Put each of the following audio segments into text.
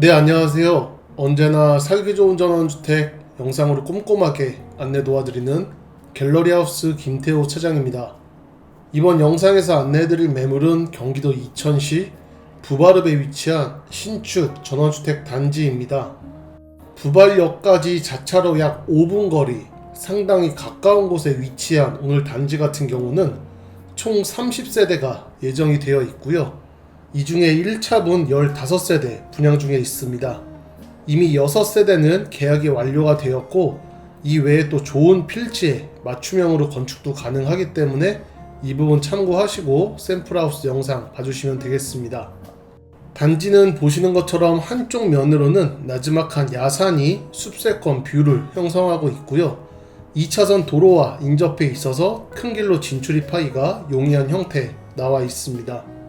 네, 안녕하세요. 언제나 살기 좋은 전원주택 영상으로 꼼꼼하게 안내 도와드리는 갤러리하우스 김태호 차장입니다. 이번 영상에서 안내해드릴 매물은 경기도 이천시 부바릅에 위치한 신축 전원주택 단지입니다. 부발역까지 자차로 약 5분 거리, 상당히 가까운 곳에 위치한 오늘 단지 같은 경우는 총 30세대가 예정이 되어 있고요. 이 중에 1차 분 15세대 분양 중에 있습니다. 이미 6세대는 계약이 완료가 되었고 이 외에 또 좋은 필지에 맞춤형으로 건축도 가능하기 때문에 이 부분 참고하시고 샘플하우스 영상 봐주시면 되겠습니다. 단지는 보시는 것처럼 한쪽 면으로는 나지막한 야산이 숲세권 뷰를 형성하고 있고요. 2차선 도로와 인접해 있어서 큰 길로 진출입하기가 용이한 형태 나와 있습니다.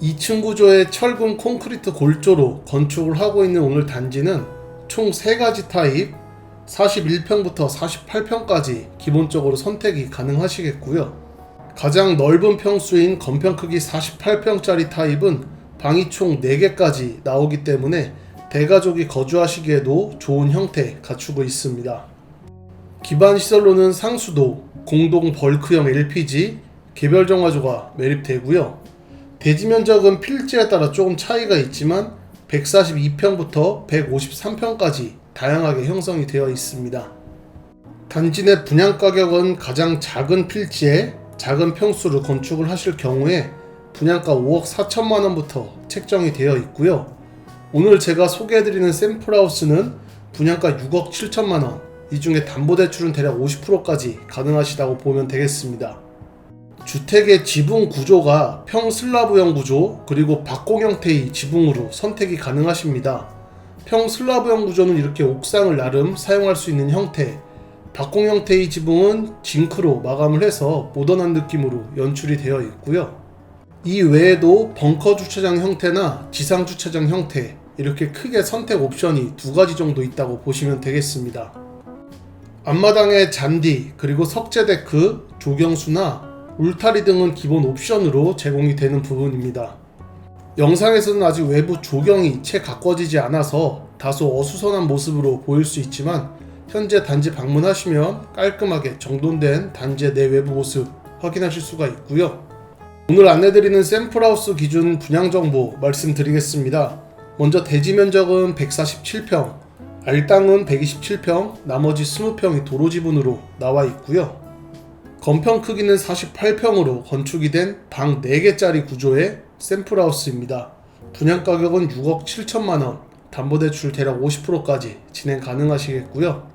2층 구조의 철근 콘크리트 골조로 건축을 하고 있는 오늘 단지는 총 3가지 타입 41평부터 48평까지 기본적으로 선택이 가능하시겠고요. 가장 넓은 평수인 건평 크기 48평짜리 타입은 방이 총 4개까지 나오기 때문에 대가족이 거주하시기에도 좋은 형태 갖추고 있습니다. 기반 시설로는 상수도, 공동 벌크형 LPG, 개별 정화조가 매립되고요. 대지 면적은 필지에 따라 조금 차이가 있지만 142평부터 153평까지 다양하게 형성이 되어 있습니다. 단지 내 분양 가격은 가장 작은 필지에 작은 평수로 건축을 하실 경우에 분양가 5억 4천만 원부터 책정이 되어 있고요. 오늘 제가 소개해드리는 샘플하우스는 분양가 6억 7천만 원, 이 중에 담보대출은 대략 50%까지 가능하시다고 보면 되겠습니다. 주택의 지붕 구조가 평슬라브형 구조 그리고 박공 형태의 지붕으로 선택이 가능하십니다. 평슬라브형 구조는 이렇게 옥상을 나름 사용할 수 있는 형태, 박공 형태의 지붕은 징크로 마감을 해서 모던한 느낌으로 연출이 되어 있고요. 이 외에도 벙커 주차장 형태나 지상 주차장 형태 이렇게 크게 선택 옵션이 두 가지 정도 있다고 보시면 되겠습니다. 앞마당에 잔디 그리고 석재 데크, 조경수나 울타리 등은 기본 옵션으로 제공이 되는 부분입니다. 영상에서는 아직 외부 조경이 채 가꿔지지 않아서 다소 어수선한 모습으로 보일 수 있지만 현재 단지 방문하시면 깔끔하게 정돈된 단지의 내외부 모습 확인하실 수가 있고요. 오늘 안내드리는 샘플하우스 기준 분양 정보 말씀드리겠습니다. 먼저 대지 면적은 147평, 알땅은 127평, 나머지 20평이 도로 지분으로 나와 있고요. 건평 크기는 48평으로 건축이 된 방 4개짜리 구조의 샘플하우스입니다. 분양 가격은 6억 7천만 원, 담보대출 대략 50%까지 진행 가능하시겠고요.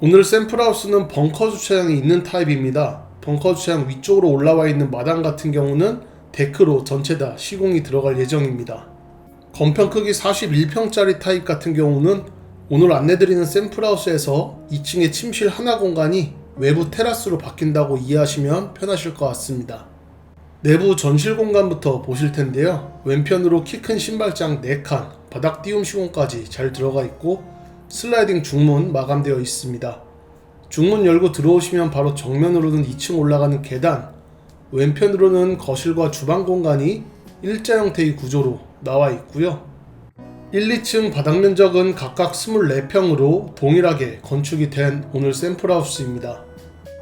오늘 샘플하우스는 벙커 주차장이 있는 타입입니다. 벙커 주차장 위쪽으로 올라와 있는 마당 같은 경우는 데크로 전체 다 시공이 들어갈 예정입니다. 건평 크기 41평짜리 타입 같은 경우는 오늘 안내드리는 샘플하우스에서 2층의 침실 하나 공간이 외부 테라스로 바뀐다고 이해하시면 편하실 것 같습니다. 내부 전실 공간부터 보실 텐데요. 왼편으로 키 큰 신발장 4칸, 바닥 띄움 시공까지 잘 들어가 있고 슬라이딩 중문 마감되어 있습니다. 중문 열고 들어오시면 바로 정면으로는 2층 올라가는 계단, 왼편으로는 거실과 주방 공간이 일자 형태의 구조로 나와 있고요. 1, 2층 바닥 면적은 각각 24평으로 동일하게 건축이 된 오늘 샘플하우스입니다.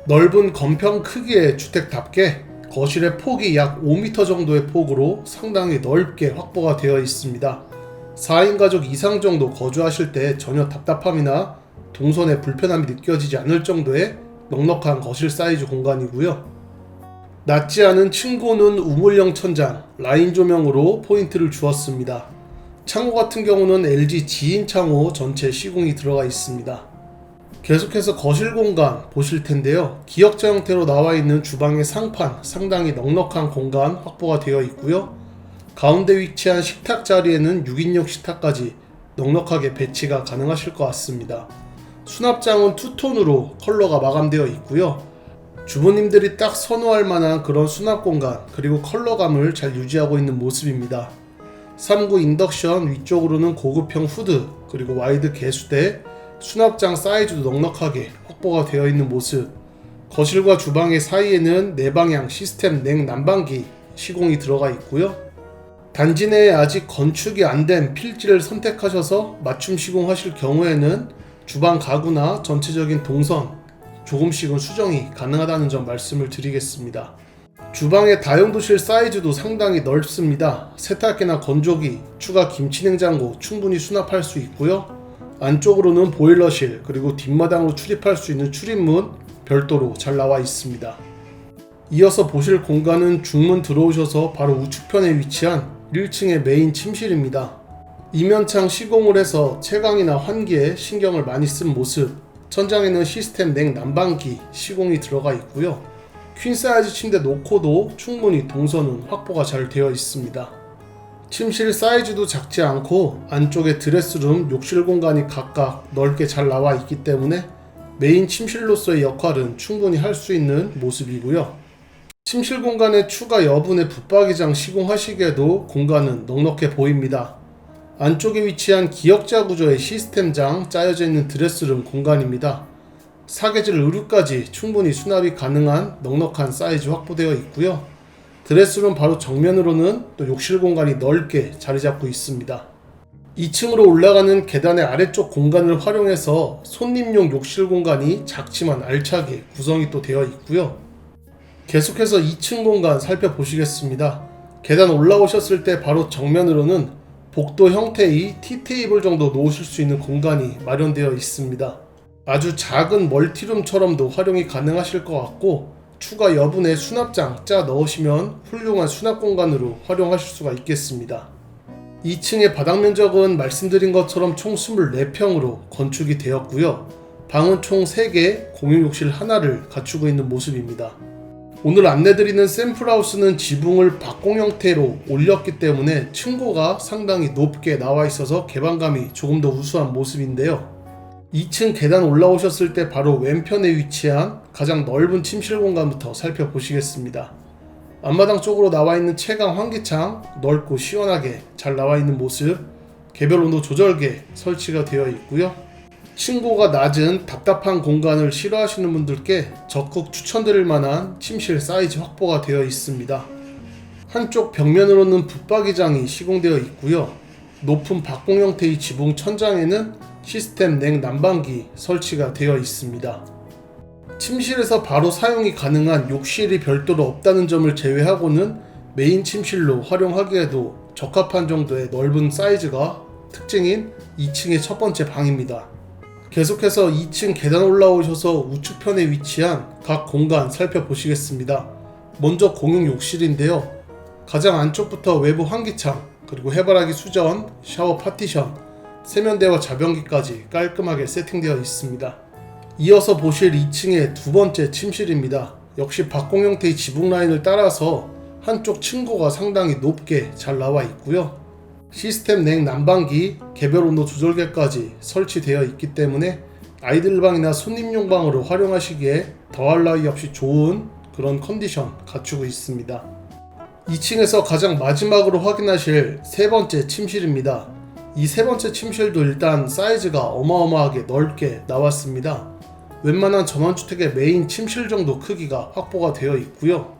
넓은 건평 크기의 주택답게 거실의 폭이 약 5m 정도의 폭으로 상당히 넓게 확보가 되어 있습니다. 4인 가족 이상 정도 거주하실 때 전혀 답답함이나 동선의 불편함이 느껴지지 않을 정도의 넉넉한 거실 사이즈 공간이고요. 낮지 않은 층고는 우물형 천장, 라인 조명으로 포인트를 주었습니다. 창호 같은 경우는 LG 지인 창호 전체 시공이 들어가 있습니다. 계속해서 거실 공간 보실 텐데요. 기역자 형태로 나와 있는 주방의 상판 상당히 넉넉한 공간 확보가 되어 있고요. 가운데 위치한 식탁 자리에는 6인용 식탁까지 넉넉하게 배치가 가능하실 것 같습니다. 수납장은 투톤으로 컬러가 마감되어 있고요. 주부님들이 딱 선호할 만한 그런 수납 공간 그리고 컬러감을 잘 유지하고 있는 모습입니다. 3구 인덕션 위쪽으로는 고급형 후드 그리고 와이드 개수대 수납장 사이즈도 넉넉하게 확보가 되어 있는 모습 거실과 주방의 사이에는 내방향 시스템 냉 난방기 시공이 들어가 있고요 단지 내에 아직 건축이 안 된 필지를 선택하셔서 맞춤 시공하실 경우에는 주방 가구나 전체적인 동선 조금씩은 수정이 가능하다는 점 말씀을 드리겠습니다. 주방의 다용도실 사이즈도 상당히 넓습니다. 세탁기나 건조기, 추가 김치 냉장고 충분히 수납할 수 있고요. 안쪽으로는 보일러실 그리고 뒷마당으로 출입할 수 있는 출입문 별도로 잘 나와 있습니다. 이어서 보실 공간은 중문 들어오셔서 바로 우측편에 위치한 1층의 메인 침실입니다. 이면창 시공을 해서 채광이나 환기에 신경을 많이 쓴 모습. 천장에는 시스템 냉 난방기 시공이 들어가 있고요. 퀸 사이즈 침대 놓고도 충분히 동선은 확보가 잘 되어 있습니다. 침실 사이즈도 작지 않고 안쪽에 드레스룸, 욕실 공간이 각각 넓게 잘 나와 있기 때문에 메인 침실로서의 역할은 충분히 할 수 있는 모습이고요. 침실 공간에 추가 여분의 붙박이장 시공하시기에도 공간은 넉넉해 보입니다. 안쪽에 위치한 기역자 구조의 시스템장 짜여져 있는 드레스룸 공간입니다. 사계절 의류까지 충분히 수납이 가능한 넉넉한 사이즈 확보되어 있고요. 드레스룸 바로 정면으로는 또 욕실 공간이 넓게 자리 잡고 있습니다. 2층으로 올라가는 계단의 아래쪽 공간을 활용해서 손님용 욕실 공간이 작지만 알차게 구성이 또 되어 있고요. 계속해서 2층 공간 살펴보시겠습니다. 계단 올라오셨을 때 바로 정면으로는 복도 형태의 티테이블 정도 놓으실 수 있는 공간이 마련되어 있습니다. 아주 작은 멀티룸처럼도 활용이 가능하실 것 같고 추가 여분의 수납장 짜 넣으시면 훌륭한 수납 공간으로 활용하실 수가 있겠습니다. 2층의 바닥 면적은 말씀드린 것처럼 총 24평으로 건축이 되었고요. 방은 총 3개, 공용 욕실 하나를 갖추고 있는 모습입니다. 오늘 안내드리는 샘플하우스는 지붕을 박공 형태로 올렸기 때문에 층고가 상당히 높게 나와 있어서 개방감이 조금 더 우수한 모습인데요. 2층 계단 올라오셨을 때 바로 왼편에 위치한 가장 넓은 침실 공간부터 살펴보시겠습니다. 앞마당 쪽으로 나와 있는 채광 환기창 넓고 시원하게 잘 나와 있는 모습 개별 온도 조절계 설치가 되어 있고요. 층고가 낮은 답답한 공간을 싫어하시는 분들께 적극 추천드릴 만한 침실 사이즈 확보가 되어 있습니다. 한쪽 벽면으로는 붙박이장이 시공되어 있고요. 높은 박공 형태의 지붕 천장에는 시스템 냉 난방기 설치가 되어 있습니다. 침실에서 바로 사용이 가능한 욕실이 별도로 없다는 점을 제외하고는 메인 침실로 활용하기에도 적합한 정도의 넓은 사이즈가 특징인 2층의 첫 번째 방입니다. 계속해서 2층 계단 올라오셔서 우측편에 위치한 각 공간 살펴보시겠습니다. 먼저 공용 욕실인데요. 가장 안쪽부터 외부 환기창, 그리고 해바라기 수전, 샤워 파티션, 세면대와 자변기까지 깔끔하게 세팅되어 있습니다. 이어서 보실 2층의 두 번째 침실입니다. 역시 박공 형태의 지붕 라인을 따라서 한쪽 층고가 상당히 높게 잘 나와 있고요. 시스템 냉 난방기, 개별 온도 조절계까지 설치되어 있기 때문에 아이들 방이나 손님용 방으로 활용하시기에 더할 나위 없이 좋은 그런 컨디션 갖추고 있습니다. 2층에서 가장 마지막으로 확인하실 세 번째 침실입니다. 이 세 번째 침실도 일단 사이즈가 어마어마하게 넓게 나왔습니다. 웬만한 전원주택의 메인 침실 정도 크기가 확보가 되어 있고요.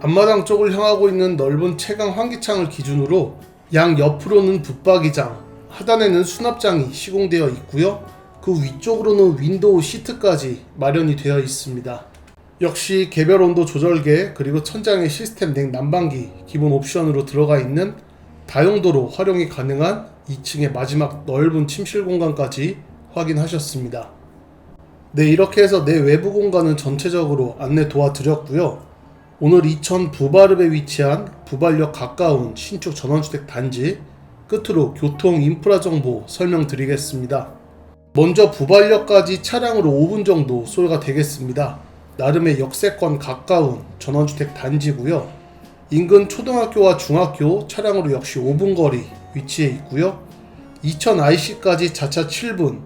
앞마당 쪽을 향하고 있는 넓은 채광 환기창을 기준으로 양 옆으로는 붙박이장, 하단에는 수납장이 시공되어 있고요. 그 위쪽으로는 윈도우 시트까지 마련이 되어 있습니다. 역시 개별 온도 조절계 그리고 천장에 시스템 냉 난방기 기본 옵션으로 들어가 있는 다용도로 활용이 가능한 2층의 마지막 넓은 침실 공간까지 확인하셨습니다. 네, 이렇게 해서 내 외부 공간은 전체적으로 안내 도와드렸고요. 오늘 이천 부바릅에 위치한 부발역 가까운 신축 전원주택 단지 끝으로 교통 인프라 정보 설명드리겠습니다. 먼저 부발역까지 차량으로 5분 정도 소요가 되겠습니다. 나름의 역세권 가까운 전원주택 단지고요. 인근 초등학교와 중학교 차량으로 역시 5분 거리 위치해 있고요. 이천 IC까지 자차 7분,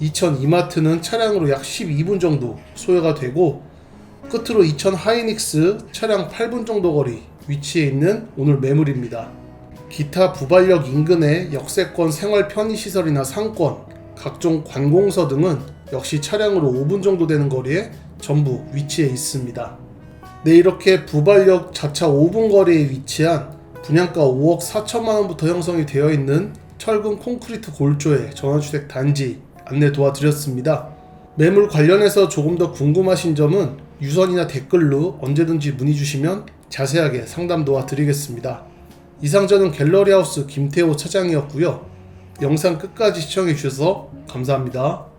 이천 이마트는 차량으로 약 12분 정도 소요가 되고 끝으로 이천 하이닉스 차량 8분 정도 거리 위치해 있는 오늘 매물입니다. 기타 부발역 인근의 역세권 생활 편의시설이나 상권, 각종 관공서 등은 역시 차량으로 5분 정도 되는 거리에 전부 위치해 있습니다. 네, 이렇게 부발역 자차 5분 거리에 위치한 분양가 5억 4천만 원부터 형성이 되어 있는 철근 콘크리트 골조의 전원주택 단지 안내 도와드렸습니다. 매물 관련해서 조금 더 궁금하신 점은 유선이나 댓글로 언제든지 문의 주시면 자세하게 상담 도와드리겠습니다. 이상 저는 갤러리하우스 김태호 차장이었고요. 영상 끝까지 시청해 주셔서 감사합니다.